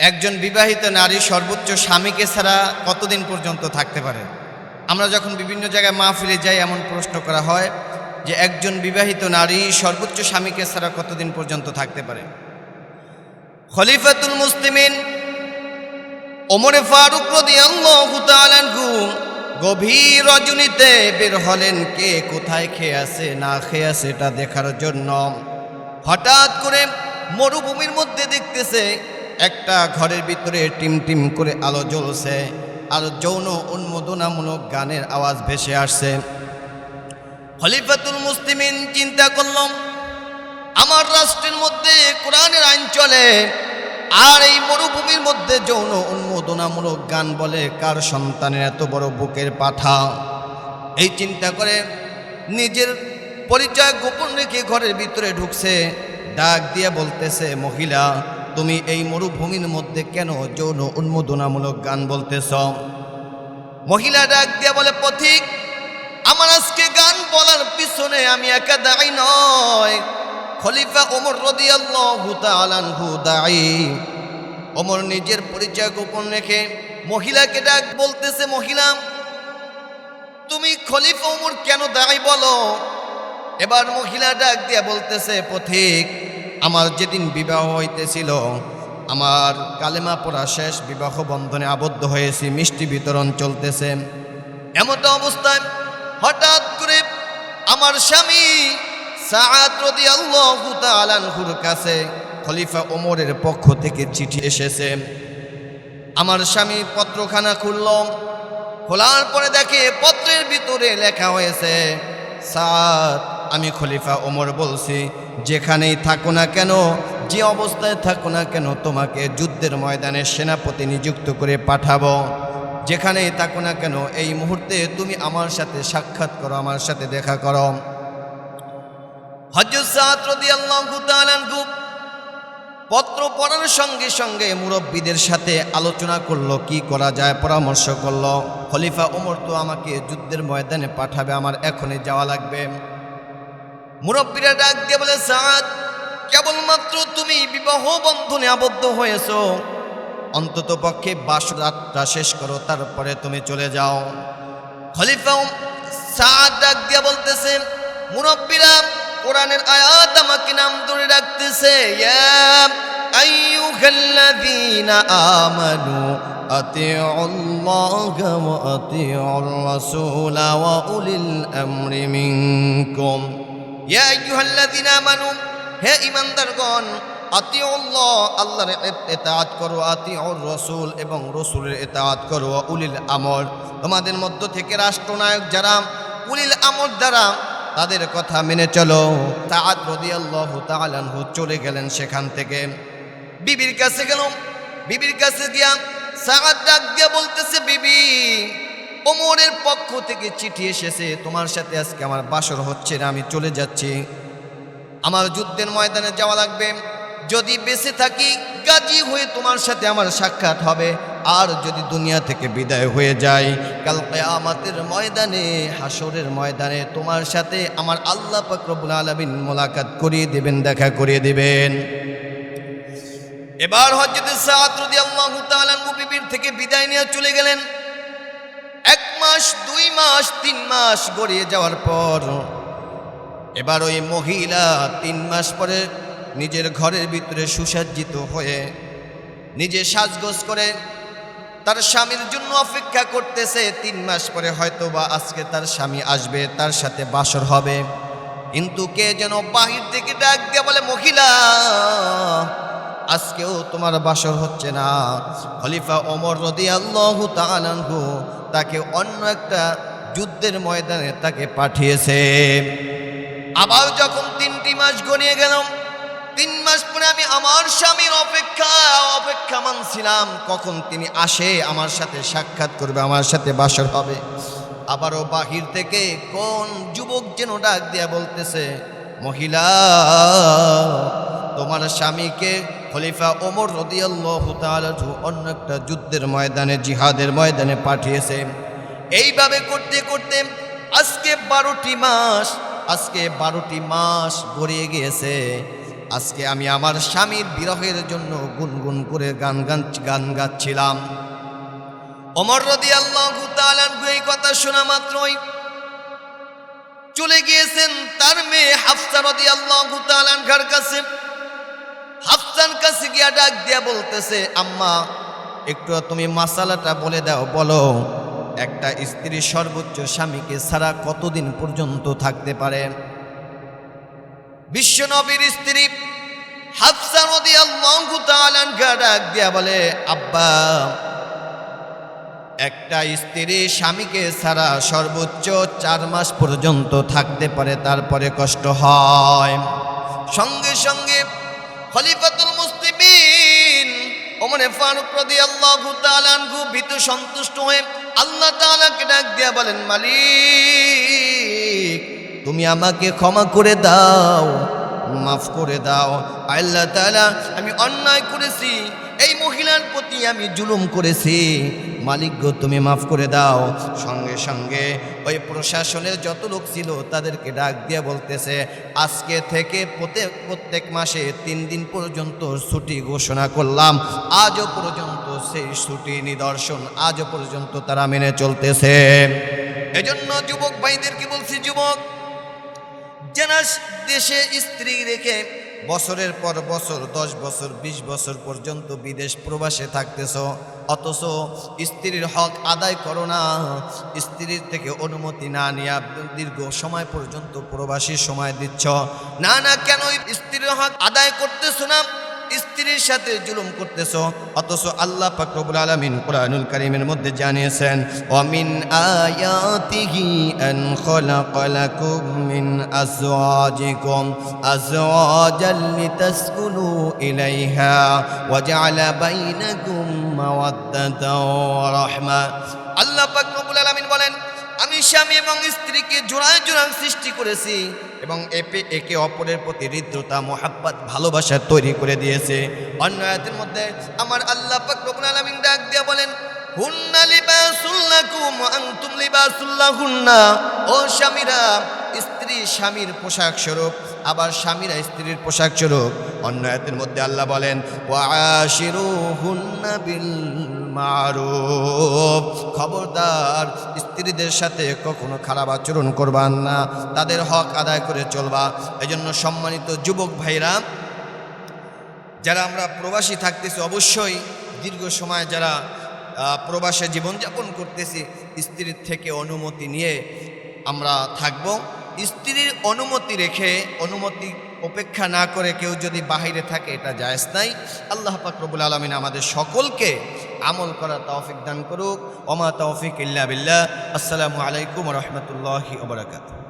একজন বিবাহিত নারী সর্বোচ্চ স্বামীকে ছাড়া কতদিন পর্যন্ত থাকতে পারে? আমরা যখন বিভিন্ন জায়গায় মাহফিলে যাই, এমন প্রশ্ন করা হয় যে একজন বিবাহিত নারী সর্বোচ্চ স্বামীকে ছাড়া কতদিন পর্যন্ত থাকতে পারে? খলিফাতুল মুসলিমিন ওমরে ফারুক গভীর রজনীতে বের হলেন, কে কোথায় খেয়ে আছে, না খেয়ে আছে, এটা দেখার জন্য? হঠাৎ করে মরুভূমির মধ্যে দেখতেছে একটা ঘরের ভিতরে টিম টিম করে আলো জ্বলছে, আর যৌন উন্মোদনামূলক গানের আওয়াজ ভেসে আসছে। খলিফাতুল মুসলিমিন চিন্তা করলাম, আমার রাষ্ট্রের মধ্যে কোরআনের আইন চলে, আর এই মরুভূমির মধ্যে যৌন উন্মোদনামূলক গান বলে কার সন্তানের এত বড় বুকের পাঠা? এই চিন্তা করে নিজের পরিচয় গোপন রেখে ঘরের ভিতরে ঢুকছে, ডাক দিয়ে বলতেছে মহিলা তুমি এই মরুভূমির মধ্যে কেন যৌন উন্মোদনামূলক গান বলতেছ? মহিলা ডাক দিয়ে বলে, পথিক, আমার আজকে গান বলার পিছনে আমি একা দায়ী নয়। খলিফা ওমর তাআলা আনহু দায়ী। ওমর নিজের পরিচয় গোপন রেখে মহিলাকে ডাক বলতেছে, মহিলা, তুমি খলিফা ওমর কেন দায়ী বলো? এবার মহিলা ডাক দিয়ে বলতেছে, পথিক আমার যেদিন বিবাহ হইতেছিল, আমার কালেমা পড়া শেষ, বিবাহ বন্ধনে আবদ্ধ হয়েছি, মিষ্টি বিতরণ চলতেছে। এমত অবস্থায় হঠাৎ করে আমার স্বামী তাআলা আনহুর কাছে খলিফা ওমরের পক্ষ থেকে চিঠি এসেছে। আমার স্বামী পত্রখানা খুলল। খোলার পরে দেখে পত্রের ভিতরে লেখা হয়েছে সাদ আমি খলিফা ওমর বলছি, যেখানেই থাকো না কেন, যে অবস্থায় থাকো না কেন, তোমাকে যুদ্ধের ময়দানে সেনাপতি নিযুক্ত করে পাঠাবো। যেখানেই থাকো না কেন, এই মুহূর্তে তুমি আমার সাথে সাক্ষাৎ করো, আমার সাথে দেখা করো। পত্র পড়ার সঙ্গে সঙ্গে মুরব্বীদের সাথে আলোচনা করল, কি করা যায়, পরামর্শ করল। খলিফা ওমর তো আমাকে যুদ্ধের ময়দানে পাঠাবে, আমার এখনই যাওয়া লাগবে। মুরব্বীরা ডাক দিয়ে বলে, সাদ, কেবলমাত্র তুমি বিবাহ বন্ধনে আবদ্ধ হয়েছ। অন্তত পক্ষে বাস রাতটা শেষ করো, তারপরে তুমি চলে যাও। খলিফা সাদ ডাক দিয়ে বলতেছে, মুরব্বীরা, কোরআনের আয়াত আমাকে নাম ধরে রাখতেছে আমানু ওয়া আতিউর রাসূলা ওয়া উলিল ইয়া আইয়ুহাল্লাযীনা আমানু, হে ঈমানদারগণ, আতিউল্লাহ, আল্লাহর ইতাআত করো আতিউর রাসূল এবং রাসূলের ইতাআত করো, উলিল আমর তোমাদের মধ্য থেকে রাষ্ট্রনায়ক যারা, উলিল আমর দ্বারা তাদের কথা মেনে চলো। তাআত রাদিয়াল্লাহু তাআলা আনহু চলে গেলেন সেখান থেকে। বিবির কাছে গেল বিবির কাছে গিয়া সাআদ ডাক বলতেছে, বিবি ওমরের পক্ষ থেকে চিঠি এসেছে, তোমার সাথে আজকে আমার বাসর হচ্ছে না, আমি চলে যাচ্ছি। আমার যুদ্ধের ময়দানে যাওয়া লাগবে। যদি বেঁচে থাকি, গাজী হয়ে তোমার সাথে আমার সাক্ষাৎ হবে। আর যদি দুনিয়া থেকে বিদায় হয়ে যায় কাল কেয়ামাতের ময়দানে হাসরের ময়দানে তোমার সাথে আমার আল্লাহ পাক রব্বুল আলামিন মোলাকাত করিয়ে দেবেন, দেখা করিয়ে দেবেন। এবার হজরত সাদ তাআলা আনহু বিবির থেকে বিদায় নিয়ে চলে গেলেন। মাস, তিন মাস গড়িয়ে যাওয়ার পর, এবার ওই মহিলা তিন মাস পরে নিজের ঘরের ভিতরে সুসজ্জিত হয়ে নিজে সাজগোজ করে তার স্বামীর জন্য অপেক্ষা করতেছে। তিন মাস পরে হয়তো বা আজকে তার স্বামী আসবে, তার সাথে বাসর হবে। কিন্তু কে যেন বাহির থেকে ডাক দিয়ে বলে, মহিলা, আজকেও তোমার বাসর হচ্ছে না। খলিফা ওমর রদি আল্লাহ তাকে অন্য একটা যুদ্ধের ময়দানে তাকে পাঠিয়েছে। আবার যখন তিনটি মাস গড়িয়ে গেলাম, তিন মাস পরে আমি আমার স্বামীর অপেক্ষা অপেক্ষা মানছিলাম, কখন তিনি আসে আমার সাথে সাক্ষাৎ করবে, আমার সাথে বাসর হবে। আবারও বাহির থেকে কোন যুবক যেন ডাক দিয়া বলতেছে, মহিলা, তোমার স্বামীকে খলিফা ওমর রদিয়াল্লাহু তাআলা অন্য একটা যুদ্ধের ময়দানে, জিহাদের ময়দানে পাঠিয়েছে। এইভাবে করতে করতে আজকে বারোটি মাস, আজকে বারোটি মাস গড়িয়ে গিয়েছে। আজকে আমি আমার স্বামীর বিরহের জন্য গুনগুন করে গান গান গান গাচ্ছিলাম। অমর রদি আল্লাহ এই কথা শোনা মাত্রই চলে গিয়েছেন তার মেয়ে হাফসা রদি আল্লাহ কাছে। হাফসান কাছে গিয়া ডাক দিয়া বলতেছে, আম্মা, একটু তুমি মাসালাটা বলে দাও, বলো। একটা স্ত্রী সর্বোচ্চ স্বামীকে ছাড়া কতদিন পর্যন্ত থাকতে পারে? বিশ্বনবীর স্ত্রী হাফসা নদী আল্লাহ বলে, আব্বা, একটা স্ত্রী স্বামীকে ছাড়া সর্বোচ্চ চার মাস পর্যন্ত থাকতে পারে, তারপরে কষ্ট হয়। সঙ্গে সঙ্গে খলিফাতুল মুসলিমিন ওমরে ফারুক তাআলা আনহু ভীত সন্তুষ্ট হয়ে আল্লাহ তাআলাকে ডাক দিয়া বলেন, মালিক, তুমি আমাকে ক্ষমা করে দাও, মাফ করে দাও। আল্লাহ তালা আমি অন্যায় করেছি। এই মহিলার প্রতি আমি জুলুম করেছি। মালিক গো, তুমি মাফ করে দাও। সঙ্গে সঙ্গে ওই প্রশাসনের যত লোক ছিল তাদেরকে ডাক দিয়ে বলতেছে, আজকে থেকে প্রত্যেক প্রত্যেক মাসে তিন দিন পর্যন্ত ছুটি ঘোষণা করলাম। আজও পর্যন্ত সেই ছুটি নিদর্শন আজও পর্যন্ত তারা মেনে চলতেছে। এজন্য যুবক ভাইদেরকে বলছি, যুবক যারা দেশে স্ত্রী রেখে বছরের পর বছর, দশ বছর ২০ বছর পর্যন্ত বিদেশ প্রবাসে থাকতেছ। অথচ স্ত্রীর হক আদায় করো না। স্ত্রীর থেকে অনুমতি না নিয়ে দীর্ঘ সময় পর্যন্ত প্রবাসী সময় দিচ্ছ। না না, কেন স্ত্রীর হক আদায় করতেছ না? স্ত্রীর সাথে জুলুম করতেছ, অথচ আল্লাহ ফাকরবুল আলমিন কোরআনুল করিমের মধ্যে জানিয়েছেন অমিন আয়াতিহি খলাকালাকুম মিন আজওয়াজিকুম, আজওয়াজাল লিতাসকুনু ইলাইহা ওয়া জাআলা বাইনাকুম মাওয়াদ্দাতাও ওয়া রাহমা। আল্লাহ ফাকরবুল আলমিন বলেন আমি স্বামী এবং স্ত্রীকে জোড়ায় জোড়ায় সৃষ্টি করেছি এবং এপে একে অপরের প্রতি হৃদ্রতা মোহাব্বত, ভালোবাসা তৈরি করে দিয়েছে। অন্য আয়াতের মধ্যে আমার আল্লাহ পাক রব্বুল আলামিন ডাক দিয়ে বলেন, হুন্না লিবাসুল্লাকুম আনতুম লিবাসুল্লাহুন্না ও স্বামীরা, স্ত্রী স্বামীর পোশাক স্বরূপ, আবার স্বামীরা স্ত্রীর পোশাক স্বরূপ। অন্য আয়াতের মধ্যে আল্লাহ বলেন, ওয়া আশিরুহুন্না বিল মারুফ। খবরদার স্ত্রীদের সাথে কখনো খারাপ আচরণ করবান না। তাদের হক আদায় করে চলবা। এজন্য সম্মানিত যুবক ভাইরা, যারা আমরা প্রবাসী থাকতেছি, অবশ্যই দীর্ঘ সময় যারা প্রবাসে জীবনযাপন করতেছি, স্ত্রীর থেকে অনুমতি নিয়ে আমরা থাকব। স্ত্রীর অনুমতি রেখে, অনুমতি অপেক্ষা না করে কেউ যদি বাহিরে থাকে, এটা জায়স নাই। আল্লাহ পাকরবুল আলমিন আমাদের সকলকে আমল করা তৌফিক দান করুক। ওমা তৌফিক ইল্লা বিল্লাহ। আসসালামু আলাইকুম রহমতুল্লাহি ওবরাকাতুহ